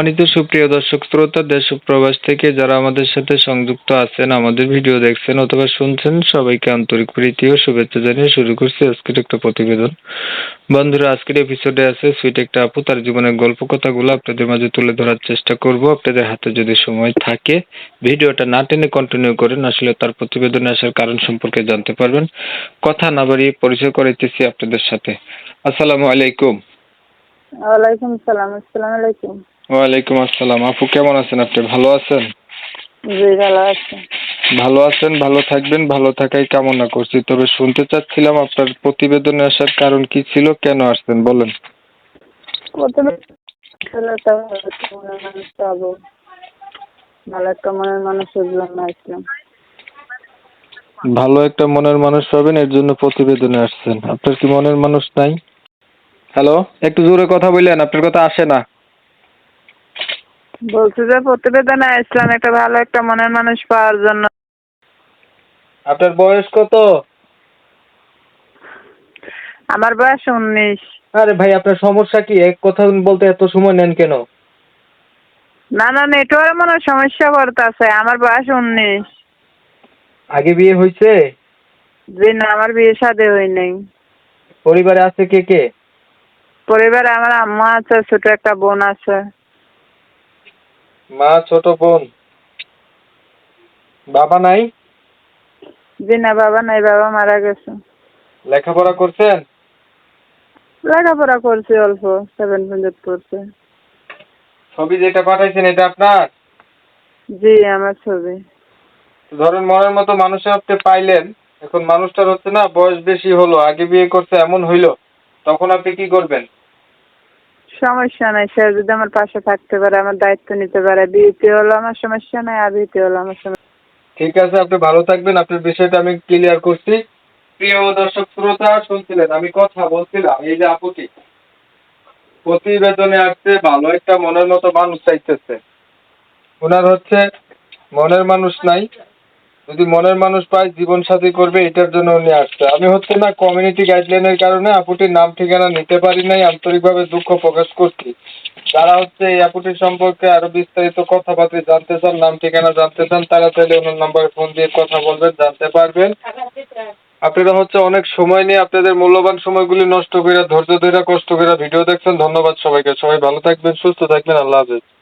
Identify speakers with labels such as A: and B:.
A: সম্মানিত সুপ্রিয় দর্শক, শ্রোতা, দেশ প্রবাস থেকে যারা আমাদের সাথে সংযুক্ত আছেন, আমাদের ভিডিও দেখছেন অথবা শুনছেন, সবাইকে আন্তরিক প্রীতি ও শুভেচ্ছা জানিয়ে শুরু করছি আজকের একটা প্রতিবেদন। বন্ধুরা, আজকের এপিসোডে আছে সুইট একটা আপু তার জীবনের গল্প কথাগুলো আপনাদের মাঝে তুলে ধরার চেষ্টা করব। আপনাদের হাতে যদি সময় থাকে, ভিডিওটা না টেনে কন্টিনিউ করেন, আসলে তার প্রতিবেদনে আসার কারণ সম্পর্কে জানতে পারবেন। কথা না বাড়িয়ে পরিচয় করাইতেছি আপনাদের সাথে। আসসালামু আলাইকুম।
B: ওয়ালাইকুম সালাম আসসালামু আলাইকুম।
A: ওয়ালাইকুম আসসালাম। আপু কেমন আছেন? আপনি ভালো আছেন?
B: জি ভালো আছি।
A: ভালো আছেন ভালো থাকবেন ভালো থাকাই কামনা করছি। তবে শুনতে চাচ্ছিলাম আপনার প্রতিবেদনে আসার কারণ কি ছিল কেন আসছেন বলেন।
B: একটা মনের মানুষের জন্য আসলাম।
A: ভালো একটা মনের মানুষ পাবেন এর জন্য প্রতিবেদনে আসছেন। আপনার কি মনের মানুষ নাই? হ্যালো একটু জোরে কথা বললেন আপনার কথা আসে না।
B: বলছি যে প্রতিবেদনে আসলাম একটা ভালো একটা মনের মানুষ পাওয়ার জন্য।
A: আপনার বয়স কত?
B: আমার বয়স উনিশ।
A: আরে ভাই আপনার সমস্যা কি? এক কথা বলতে এত সময় নেন কেন?
B: না না নেটওয়ার্ক মনে সমস্যা করতেছে আমার বয়স উনিশ।
A: আগে বিয়ে হয়েছে?
B: জি না আমার বিয়ে শাদী হয় নাই
A: পরিবারে আছে কে কে?
B: পরিবারে আমার আম্মা আছে ছোট একটা বোন আছে।
A: মা ছোট বোন। বাবা নাই?
B: জি না বাবা নাই বাবা মারা গেছে।
A: লেখাপড়া করছেন?
B: লেখাপড়া করছি অল্প সেভেন পর্যন্ত পড়ছে
A: ছবি যেটা পাঠাইছেন এটা আপনার?
B: জি আমার ছবি।
A: ধরেন মনের মতো মানুষের আপনি পাইলেন এখন মানুষটার হচ্ছে না বয়স বেশি হলো আগে বিয়ে করছে এমন হইল তখন আপনি কি করবেন?
B: সমস্যা নাই, সে যদি আমার পাশে থাকতে পারে, আমার দায়িত্ব নিতে পারে বিয়েতে হলো আমার সমস্যা নাই বিয়েতে হলো আমার সমস্যা
A: ঠিক আছে, আপনি ভালো থাকবেন, আপনার বিষয়টা আমি ক্লিয়ার করছি। প্রিয় দর্শক, শ্রোতা, শুনছিলেন, আমি কথা বলছিলাম, এই যে আপুটি। প্রতিবেদনে আসছে, ভালো একটা মনের মতো মানুষ চাইতেছে। ওনার হচ্ছে, মনের মানুষ নাই। যদি মনের মানুষ পায় জীবন সাথী করবে, এটার জন্য উনি আসছে। আমি হচ্ছে না কমিউনিটি গাইডলাইনের কারণে আপুটির নাম ঠিকানা নিতে পারি নাই, আন্তরিকভাবে দুঃখ প্রকাশ করছি। যারা হচ্ছে এই আপুটির সম্পর্কে আরও বিস্তারিত কথাবার্তা জানতে চান, নাম ঠিকানা জানতে চান, তারা চাইলে ওনার নাম্বারে ফোন দিয়ে কথা বলবেন, জানতে পারবেন। আপনারা হচ্ছে অনেক সময় নিয়ে আপনাদের মূল্যবান সময়গুলি নষ্ট করে ধৈর্য ধরে কষ্ট করে ভিডিও দেখছেন। ধন্যবাদ সবাইকে। সবাই ভালো থাকবেন, সুস্থ থাকবেন। আল্লাহ হাফেজ।